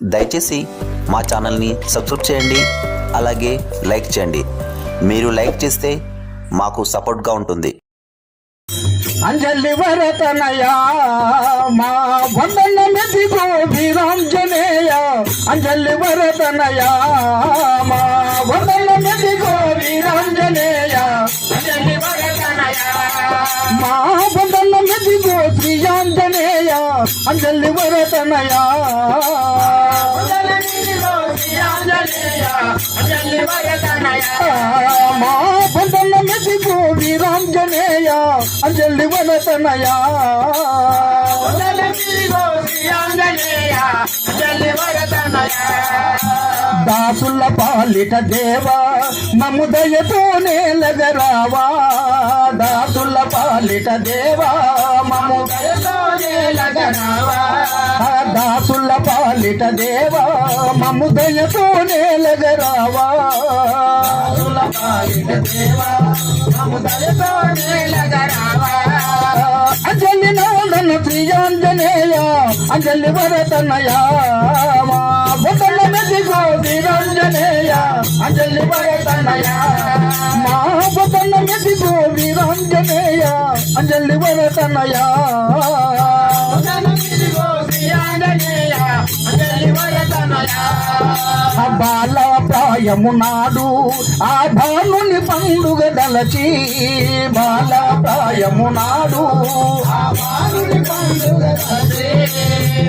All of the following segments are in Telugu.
దయచేసి మా ఛానల్ని సబ్స్క్రైబ్ చేయండి అలాగే లైక్ చేయండి. మీరు లైక్ చేస్తే మాకు సపోర్ట్గా ఉంటుంది. అంజలి వరతనయ మా బంధన మెదిగో వీరాంజనేయ అంజలి వరతనయ మా బంధన మెదిగో వీరాంజనేయ అంజలి వరతనయ మా బంధన మెదిగో శ్రీయాంజనేయ అంజలి వరతనయ మా వందన మెదిగో వీరాంజనేయ అంజలి వనతనయ దాసుల పాలిట దేవా మముదయతోనే నేలగరావా దాసుల పాలిట దేవా మముదయతోనే లగరావా దాసుల పాలిట దేవా మముదయతోనే లగరావా దాసుల పాలిట దేవా మముదయతోనే లగరావా అంజలి నవలన ప్రియాంజనేయ అంజలి వరతనయ మా బొట్టల మెదిగో వీరాంజనేయ అంజలి వరతనయ మా బొట్టల మెదిగో వీరాంజనేయ అంజలి వరతనయ బాల ప్రాయము నాడు ఆ భానుని పండుగ దలచి బాల ప్రాయము నాడు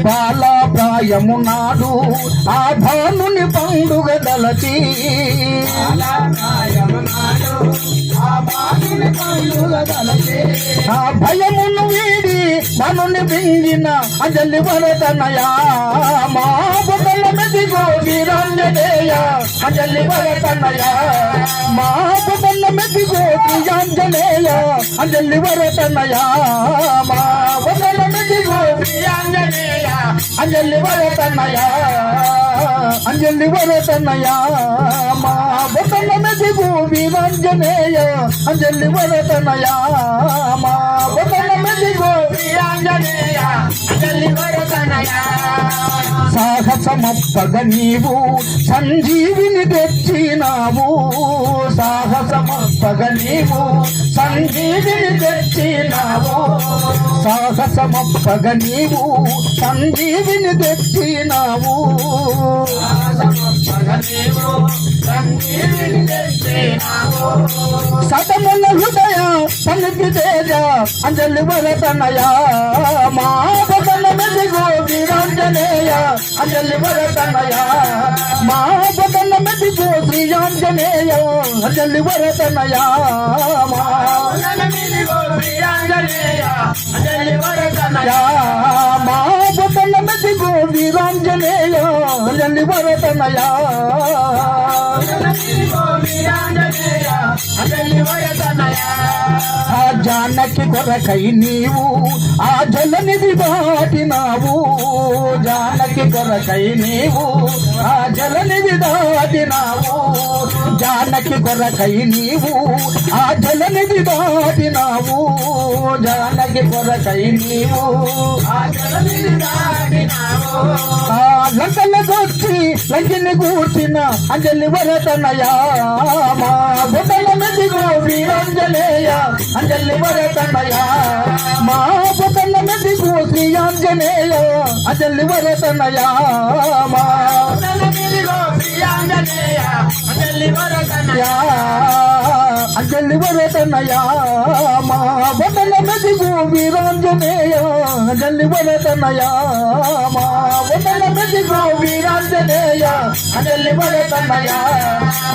బాల ప్రాయము నాడు ఆ భానుని పండుగ దలచి ఆ భయమును వీడి మనుని పిండిన అజలి వరదనయా మా అంజలి వరదనయా మా బొమ్మల మెదిగో వీరాంజనేయ అంజలి వరదనయా మా బొమ్మల మెదిగో వీరాంజనేయ అంజలి వరదనయా అంజలి వరదనయా మా బొమ్మల మెదిగో వీరాంజనేయ అంజలి వరదనయా మా బొమ్మల సాహసమప్పగ నీవు సంజీవిని తెచ్చినావు. సాహసమప్పగ నీవు సంజీవిని తెచ్చినావు. సాహసమప్పగ నీవు సంజీవిని తెచ్చినావు. సతముల హృదయ పలికి తేజ అంజలి వరతనయ మా బదల మెదిగో వీరాంజనేయ అంజలి వరతనయ మా బదల మెదిగో శ్రీయాంజనేయ అంజలి వరతనయ మా అంజలి వరతనయ ఆ జానకి కొరకై నీవు ఆ జలనిధి దాటినావు. జానకి కొరకై నీవు ఆ జలనిధి దాటినావు. జానకి కొరకై నీవు ఆ జలనిధి దాటినావు. జానకి కొరకై నీవు ఆ జలనిధి దాటినావు. ఆ లంకలకొచ్చి లంకిని కూర్చిన అంజలి వరతనయా మా నది మెదిగో వీరాంజనేయ అంజలి వరతనయా మా బొట్టల మెదిగో శ్రీయాంజనేయ అంజలి వరతనయ మా అంజలి వరతనయ మా బొట్టల మెదిగో వీరాంజనేయ అంజలి వరతనయ మా బొట్టల మెదిగో వీరాంజనేయ అంజలి వరతనయ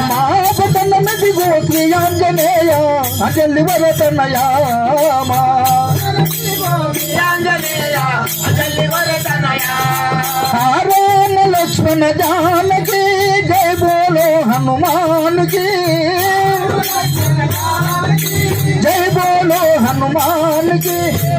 మా బొట్టల మెదిగో శ్రీయాంజనేయ అంజలి వరతనయ మా రామ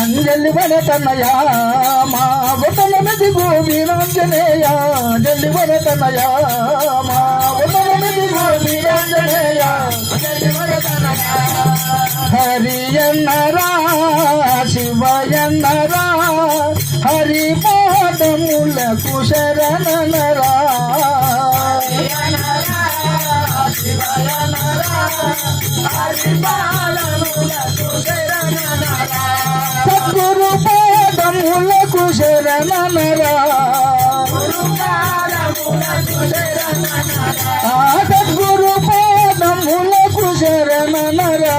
అంజలి వరతనయ మా వతన నది అంజలి జల్లి వరతనయ మా వతన నది గోవిరాంజనేయ హరియన్నరా సద్గురు పాదములకు శరణనరా సద్గురు పాదములకు శరణనరా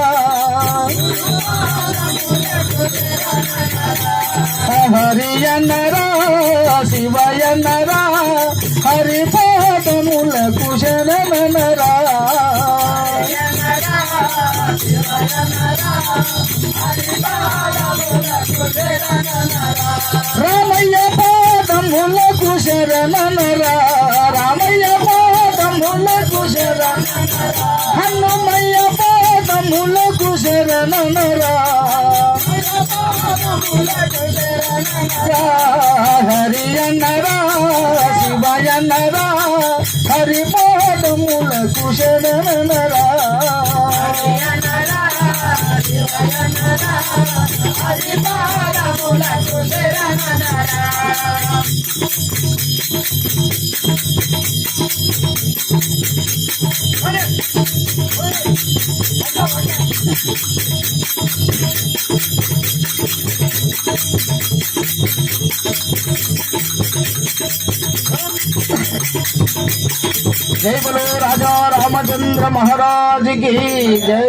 హరియన్నరా శివయన్నరా రామయ్య పాదములకు శరణనరా రామయ్య పాదములకు శరణ హనుమయ్య పాదములకు శరణనరా హరియన్నరా శివయన్నరా హరి పాదములకు శరణనరా జై బలో రాజా రామచంద్ర మహారాజ్కి జై